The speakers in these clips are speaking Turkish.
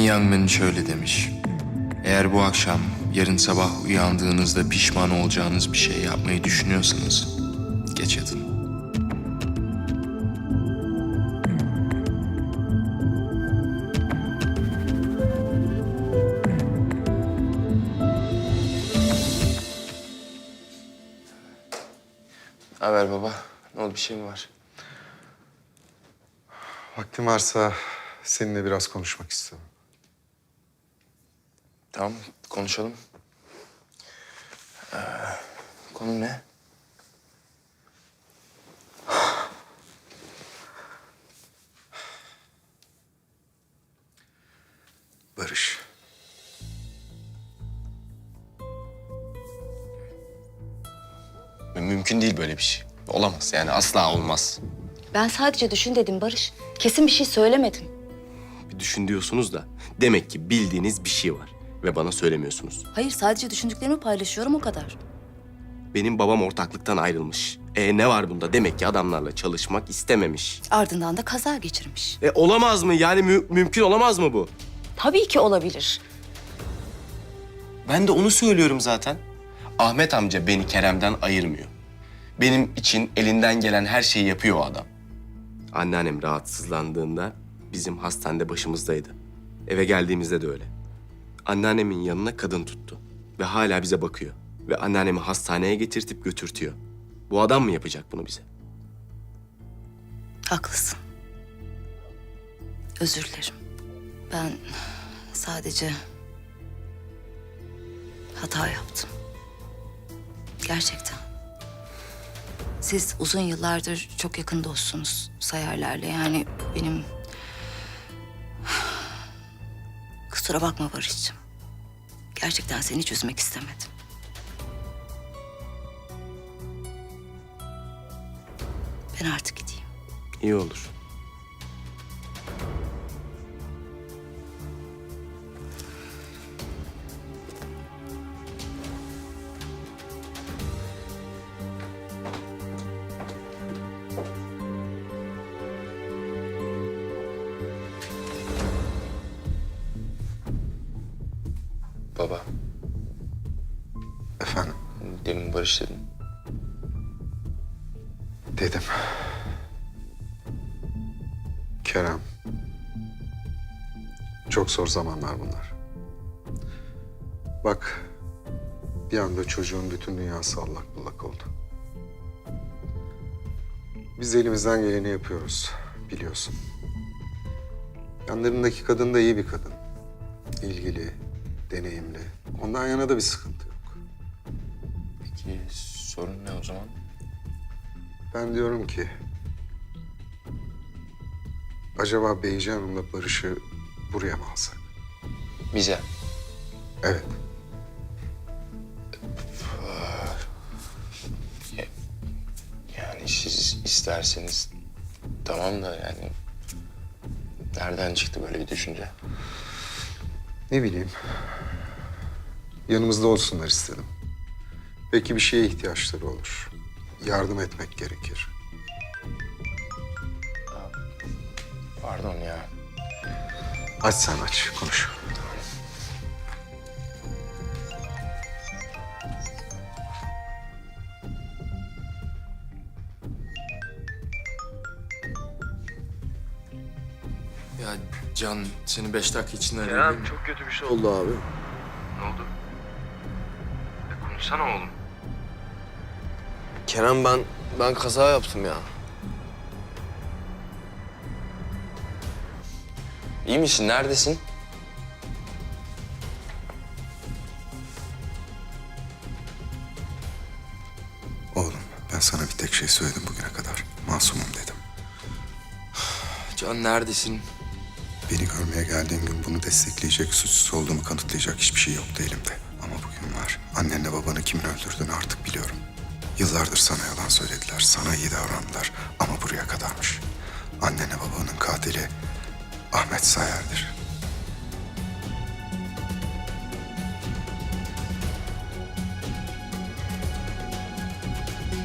Danny Youngman şöyle demiş. Eğer bu akşam, yarın sabah uyandığınızda pişman olacağınız bir şey yapmayı düşünüyorsanız geç yatın. Haber baba? Ne oldu bir şey mi var? Vaktin varsa seninle biraz konuşmak istiyorum. Tamam, konuşalım. Ee, konu ne? Barış. Mümkün değil böyle bir şey. Olamaz yani asla olmaz. Ben sadece düşün dedim Barış. Kesin bir şey söylemedim. Bir düşün diyorsunuz da demek ki bildiğiniz bir şey var ve bana söylemiyorsunuz. Hayır sadece düşündüklerimi paylaşıyorum o kadar. Benim babam ortaklıktan ayrılmış. E ne var bunda? Demek ki adamlarla çalışmak istememiş. Ardından da kaza geçirmiş. E olamaz mı? Yani mü- mümkün olamaz mı bu? Tabii ki olabilir. Ben de onu söylüyorum zaten. Ahmet amca beni Kerem'den ayırmıyor. Benim için elinden gelen her şeyi yapıyor o adam. Anneannem rahatsızlandığında bizim hastanede başımızdaydı. Eve geldiğimizde de öyle. Anneannemin yanına kadın tuttu ve hala bize bakıyor. Ve anneannemi hastaneye getirtip götürtüyor. Bu adam mı yapacak bunu bize? Haklısın. Özür dilerim. Ben sadece hata yaptım. Gerçekten. Siz uzun yıllardır çok yakın dostsunuz Sayarlar'la. Yani benim... Kusura bakma Barış'cığım. Gerçekten seni hiç üzmek istemedim. Ben artık gideyim. İyi olur. Baba, Efendim demin Barış dedin. dedim. Kerem. Çok zor zamanlar bunlar. Bak bir anda çocuğun bütün dünyası allak bullak oldu. Biz elimizden geleni yapıyoruz biliyorsun. Yanlarındaki kadın da iyi bir kadın. İlgili, deneyimli. Ondan yana da bir sıkıntı yok. Peki sorun ne o zaman? Ben diyorum ki... Acaba Beyci Hanım'la Barış'ı buraya mı alsak? Bize. Evet. Yani siz isterseniz tamam da yani nereden çıktı böyle bir düşünce? Ne bileyim. Yanımızda olsunlar istedim. Belki bir şeye ihtiyaçları olur. Yardım etmek gerekir. Pardon ya. Aç sen aç, konuş. Ya Can seni beş dakika içinde arayabilir miyim? çok kötü bir şey oldu abi. Ne oldu? E, konuşsana oğlum. Kerem ben ben kaza yaptım ya. İyi misin? Neredesin? Oğlum, ben sana bir tek şey söyledim bugüne kadar. Masumum dedim. Can neredesin? Beni görmeye geldiğim gün bunu destekleyecek, suçsuz olduğumu kanıtlayacak hiçbir şey yoktu elimde. Ama bugün var. Annenle babanı kimin öldürdüğünü artık biliyorum. Yıllardır sana yalan söylediler, sana iyi davrandılar. Ama buraya kadarmış. Annenle babanın katili Ahmet Sayar'dır.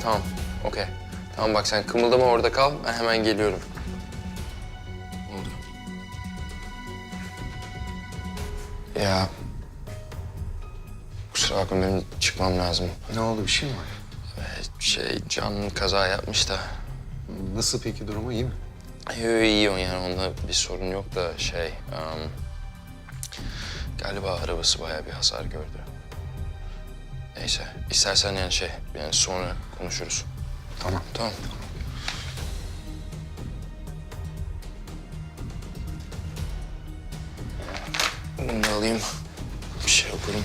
Tamam. Okey. Tamam bak sen kımıldama orada kal. Ben hemen geliyorum. Ya... Kusura bakma benim çıkmam lazım. Ne oldu bir şey mi var? Şey, Can kaza yapmış da. Nasıl peki durumu iyi mi? Yo, iyi o yani onda bir sorun yok da şey... em, galiba arabası bayağı bir hasar gördü. Neyse, istersen yani şey, yani sonra konuşuruz. Tamam. Tamam. Bunu alayım. Bir şey okurum.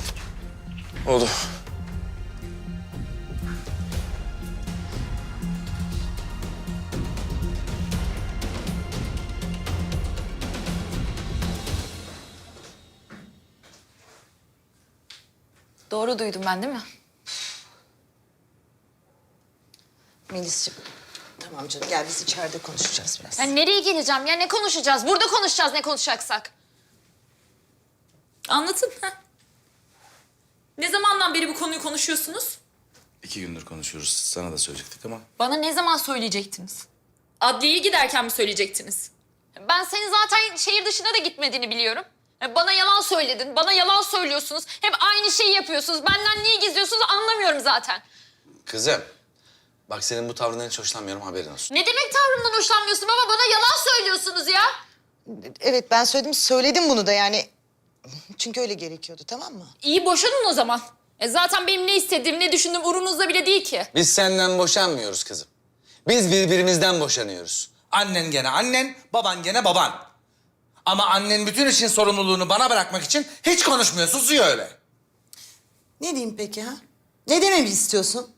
Oldu. Doğru duydum ben değil mi? Melis'ciğim tamam canım gel biz içeride konuşacağız biraz. Ya nereye geleceğim ya ne konuşacağız? Burada konuşacağız ne konuşacaksak. Anlatın. Ha? Ne zamandan beri bu konuyu konuşuyorsunuz? İki gündür konuşuyoruz. Sana da söyleyecektik ama Bana ne zaman söyleyecektiniz? Adliyeye giderken mi söyleyecektiniz? Ben senin zaten şehir dışına da gitmediğini biliyorum. Ya Bana yalan söyledin, bana yalan söylüyorsunuz. Hep aynı şeyi yapıyorsunuz. Benden niye gizliyorsunuz anlamıyorum zaten. Kızım, bak senin bu tavrından hiç hoşlanmıyorum haberin olsun. Ne demek tavrımdan hoşlanmıyorsun baba? Bana yalan söylüyorsunuz ya. Evet ben söyledim söyledim bunu da yani. Çünkü öyle gerekiyordu tamam mı? İyi boşanın o zaman. E zaten benim ne istediğim, ne düşündüğüm umurunuzda bile değil ki. Biz senden boşanmıyoruz kızım. Biz birbirimizden boşanıyoruz. Annen gene annen, baban gene baban. Ama annen bütün işin sorumluluğunu bana bırakmak için hiç konuşmuyor, susuyor öyle. Ne diyeyim peki ha? Ne dememi istiyorsun?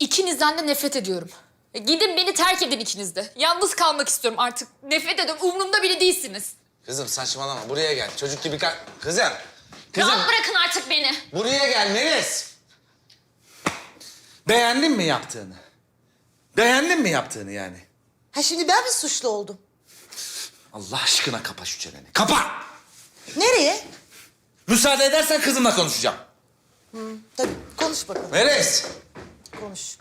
İkinizden de nefret ediyorum. E gidin beni terk edin ikiniz de. Yalnız kalmak istiyorum artık. Nefret ediyorum. Umurumda bile değilsiniz. Kızım saçmalama, buraya gel. Çocuk gibi kal... Kızım, kızım Rahat bırakın artık beni. buraya gel Melis. Beğendin mi yaptığını? Beğendin mi yaptığını yani? Ha şimdi ben mi suçlu oldum? Allah aşkına kapa şu çeneni. Kapa! Nereye? Müsaade edersen kızımla konuşacağım. Tabii konuş bakalım Melis! konuş.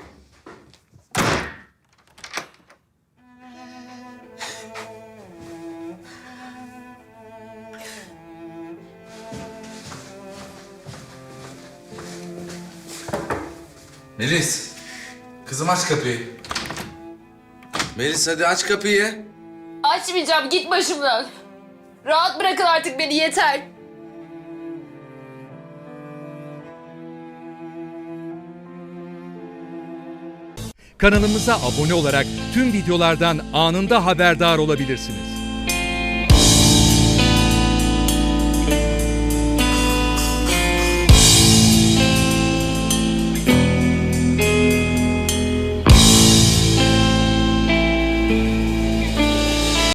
Melis! Kızım aç kapıyı. Melis hadi aç kapıyı. Açmayacağım. Git başımdan. Rahat bırakın artık beni yeter. Kanalımıza abone olarak tüm videolardan anında haberdar olabilirsiniz.